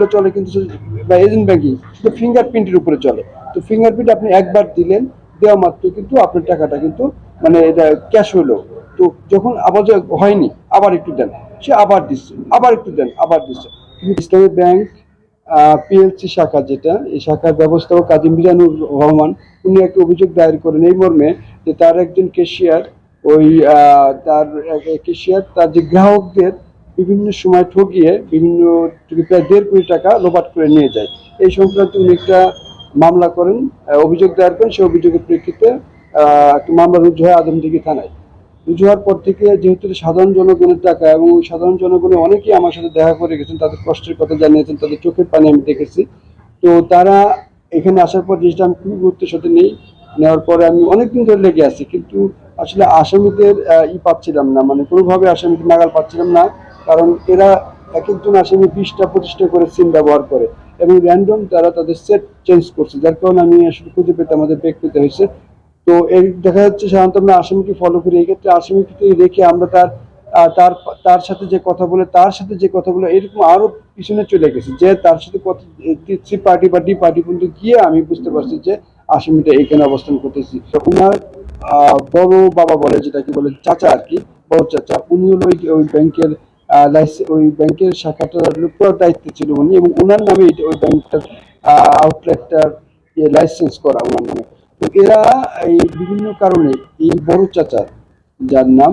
গুলো চলে কিন্তু বা এজেন্ট ব্যাংকিং শুধু ফিঙ্গারপ্রিন্টের উপরে চলে। তো ফিঙ্গারপ্রিন্ট আপনি একবার দিলেন, দেওয়া মাত্র কিন্তু আপনার টাকাটা কিন্তু মানে এটা ক্যাশ হলো। তো যখন আবার হয়নি, আবার একটু দেন। সে আবার দিচ্ছে, আবার একটু দেন, আবার দিচ্ছে। কিন্তু ইসলামী ব্যাংক পিএলসি শাখা যেটা, এই শাখার ব্যবস্থাপক কাজী মিজানুর রহমান, উনি একটা অভিযোগ দায়ের করেন এই মর্মে যে তার একজন কেশিয়ার ওই তার কেশিয়ার তার যে গ্রাহকদের বিভিন্ন সময় ঠকিয়ে বিভিন্ন প্রায় দেড় কোটি টাকা লোপাট করে নিয়ে যায়। এই সংক্রান্ত উনি একটা মামলা করেন অভিযোগ দায়ের করেন। সেই অভিযোগের প্রেক্ষিতে একটা মামলা রুজু হয় আদমদিঘি থানায়। রুজু হওয়ার পর থেকে যেহেতু সাধারণ জনগণের টাকা এবং সাধারণ জনগণের অনেকেই আমার সাথে দেখা করে গেছেন, তাদের কষ্টের কথা জানিয়েছেন, তাদের চোখের পানি আমি দেখেছি। তো তারা এখানে আসার পর জিনিসটা আমি খুবই গুরুত্বের সাথে নেই। নেওয়ার পরে আমি অনেকদিন ধরে লেগে আছি, কিন্তু আসলে আসামিদের ই পাচ্ছিলাম না। মানে কোনোভাবে আসামিদের নাগাল পাচ্ছিলাম না। কারণ এরা এক একজন আসামি বিশটা পঁচিশটা করে সিম ব্যবহার করে এবং র্যান্ডম তারা তাদের সেট চেঞ্জ করছে যার কারণে আমি আসলে খুঁজে পেতে আমাদের বেগ পেতে হয়েছে। তো এই দেখা যাচ্ছে সাধারণত আমরা আসামিকে ফলো করি এই ক্ষেত্রে আসামিকে রেখে আমরা তার তার তার সাথে যে কথা বলে তার সাথে যে কথা বলে এরকম আরও পিছনে চলে গেছে যে তার সাথে কথা সি পার্টি বা ডি পার্টি পর্যন্ত গিয়ে আমি বুঝতে পারছি যে আসামিটা এখানে অবস্থান করতেছি। আহ, বড় বাবা বলে যেটাকে বলে চাচা আর কি বড় চাচা উনি হলো ওই ব্যাংকের ওই ব্যাংকের শাখাটার পুরো দায়িত্ব ছিল উনি এবং ওনার নামে ওই ব্যাংকটার আউটলেটটার লাইসেন্স করা ওনার নামে। তো এরা এই বিভিন্ন কারণে এই বড় চাচা, যার নাম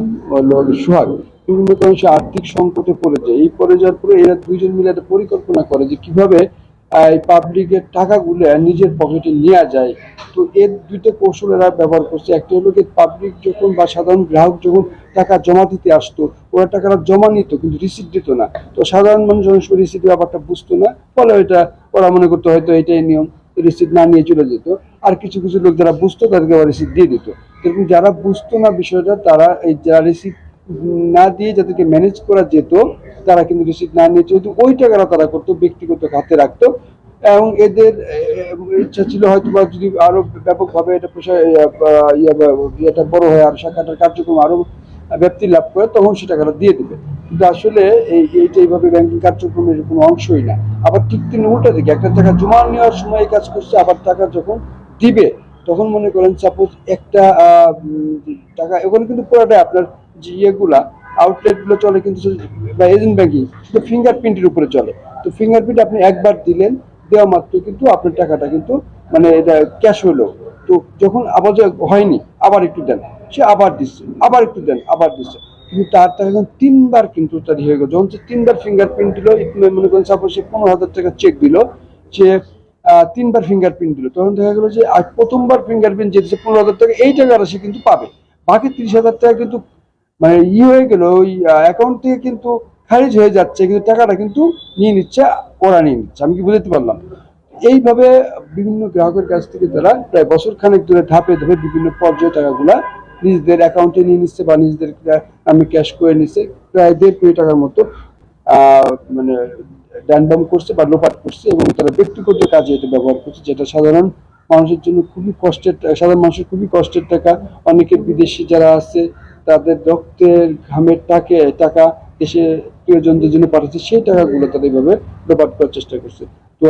সোহাগ, বিভিন্ন কারণে সে আর্থিক সংকটে পড়ে যায়। এই পরে যাওয়ার পরে এরা দুইজন মিলে একটা পরিকল্পনা করে যে কীভাবে এই পাবলিকের টাকাগুলো নিজের পকেটে নেওয়া যায়। তো এর দুইটা কৌশল এরা ব্যবহার করছে। একটা হলো কি পাবলিক যখন বা সাধারণ গ্রাহক যখন টাকা জমা দিতে আসতো, ওরা টাকাটা জমা নিত কিন্তু রিসিপ্ট দিত না। তো সাধারণ মানুষ অনেক রিসিপ্ট ব্যাপারটা বুঝতো না, ফলে ওইটা ওরা মনে করতো হয়তো এটাই নিয়ম রিসিপ্ট না নিয়ে চলে যেত। আর কিছু কিছু লোক যারা বুঝতো তাদেরকে আবার রিসিপ্ট দিয়ে দিত। এরকম যারা বুঝতো না বিষয়টা, তারা এই যারা রিসিপ্ট না দিয়ে যাদেরকে ম্যানেজ করা যেত তারা কিন্তু রিসিপ্ট না নিয়ে যেহেতু ওই টাকাটা তারা করতো, ব্যক্তিগত খাতে রাখতো। এবং এদের ইচ্ছা ছিল হয়তো বা যদি আরও ব্যাপকভাবে এটা প্রসার ইয়ে ইয়েটা বড় হয় আর শাখাটার কার্যক্রম আরও ব্যাপ্তি লাভ করে, তখন সে টাকাটা দিয়ে দেবে। কিন্তু আসলে এই, এইটা এইভাবে ব্যাংকিং কার্যক্রমের কোনো অংশই না। আবার ঠিক তিনি উল্টা দিকে, একটা টাকা জমা নেওয়ার সময় কাজ করছে, আবার টাকা যখন দিবে, তখন মনে করেন সাপোজ একটা টাকা, ওখানে কিন্তু পুরোটাই আপনার যে ইয়েগুলা আউটলেটগুলো চলে কিন্তু বা এজেন্ট ব্যাংকিং শুধু ফিঙ্গারপ্রিন্টের উপরে চলে। তো ফিঙ্গারপ্রিন্ট আপনি একবার দিলেন, দেওয়া মাত্র কিন্তু আপনার টাকাটা কিন্তু মানে এটা ক্যাশ হলো। তো যখন আবার হয়নি, আবার একটু দেন। সে আবার দিচ্ছে, আবার একটু দেন, আবার দিচ্ছে। কিন্তু তার টাকা এখন তিনবার কিন্তু তার ইয়ে হয়ে গেল। যখন সে তিনবার ফিঙ্গারপ্রিন্ট দিল মনে করেন সাপোজ সে পনেরো হাজার টাকা চেক দিল, সে তিনবার ফিঙ্গারপ্রিন্ট দিল। তখন দেখা গেলো যে প্রথমবার ফিঙ্গারপ্রিন্ট যে পনেরো হাজার টাকা, এই টাকাটা সে কিন্তু পাবে। বাকি তিরিশ হাজার টাকা কিন্তু মানে ই হয়ে গেল, ওই অ্যাকাউন্ট থেকে কিন্তু খারিজ হয়ে যাচ্ছে, কিন্তু টাকাটা কিন্তু নিয়ে নিচ্ছে, ওরা নিয়ে নিচ্ছে, আমি কি বুঝতে পারলাম? এইভাবে বিভিন্ন গ্রাহকের কাছ থেকে তারা প্রায় বছর খানেক ধরে ধাপে ধাপে বিভিন্ন পর্যায়ে টাকাগুলা নিজেদের অ্যাকাউন্টে নিয়ে নিচ্ছে বা নিজেদের আমি ক্যাশ করে নিচ্ছে, প্রায় দেড় কোটি টাকার মতো মানে ড্যান্ডাম করছে বা লোপাট করছে এবং তারা ব্যক্তিগত কাজে এটা ব্যবহার করছে, যেটা সাধারণ মানুষের জন্য খুবই কষ্টের, সাধারণ মানুষের খুবই কষ্টের টাকা। অনেকে বিদেশি যারা আছে তাদের রক্তের ঘামের টাকে, টাকা দেশে প্রিয়জনদের জন্য পাঠাচ্ছে, সেই টাকাগুলো তারা এইভাবে লোপাট করার চেষ্টা করছে। তো